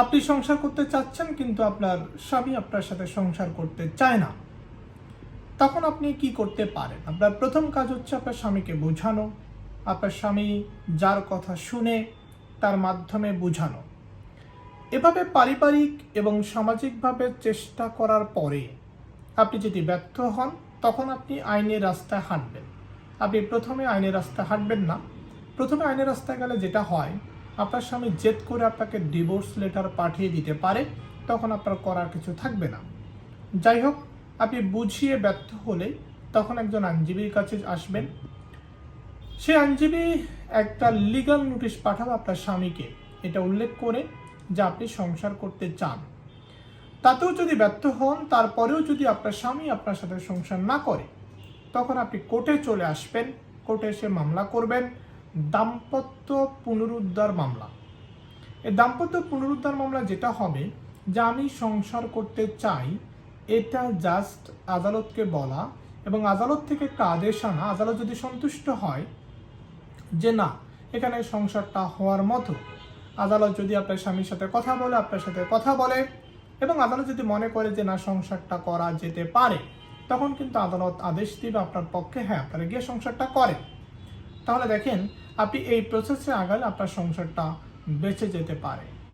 আপনি সংসার করতে চাচ্ছেন কিন্তু আপনার স্বামী আপনার সাথে সংসার করতে চায় না। তখন আপনি কি করতে পারেন? আপনার প্রথম কাজ হচ্ছে আপনার স্বামীকে বোঝানো। আপনার স্বামী যার কথা শুনে তার মাধ্যমে বোঝানো। এভাবে পারিবারিক এবং সামাজিকভাবে চেষ্টা করার পরে আপনি যদি ব্যর্থ হন, তখন আপনি আইনের রাস্তায় হাঁটবেন। আপনি প্রথমে আইনের রাস্তায় হাঁটবেন না। প্রথমে আইনের রাস্তায় গেলে যেটা হয় আপনার স্বামী জেদ করে আপনাকে ডিভোর্স লেটার পাঠিয়ে দিতে পারে, তখন আপনার করার কিছু থাকবে না। যাই হোক, আপনি বুঝিয়ে ব্যর্থ হলে তখন একজন আইনজীবীর কাছে আসবেন। সে আইনজীবী একটা লিগাল নোটিশ পাঠাবে আপনার স্বামীকে। এটা উল্লেখ করে যে আপনি সংসার করতে চান। তাতেও যদি ব্যর্থ হন, তারপরেও যদি আপনার স্বামী আপনার সাথে সংসার না করে, তখন আপনি কোর্টে চলে আসবেন। কোর্টে এসে মামলা করবেন। দাম্পত্য পুনরুদ্ধার মামলা। এই দাম্পত্য পুনরুদ্ধার মামলা যেটা হবে, যে আমি সংসার করতে চাই, এটা জাস্ট আদালতকে বলা এবং আদালত থেকে একটা আদেশ আনা। আদালত যদি সন্তুষ্ট হয় যে না, এখানে সংসারটা হওয়ার মতো। আদালত যদি আপনার স্বামীর সাথে কথা বলে, আপনার সাথে কথা বলে এবং আদালত যদি মনে করে যে না, সংসারটা করা যেতে পারে, তখন কিন্তু আদালত আদেশ দিবে আপনার পক্ষে হ্যাঁ আপনারা গিয়ে সংসারটা করেন। তাহলে দেখেন আপনি এই প্রসেসে আগালে আপনার সংসারটা বেঁচে যেতে পারে।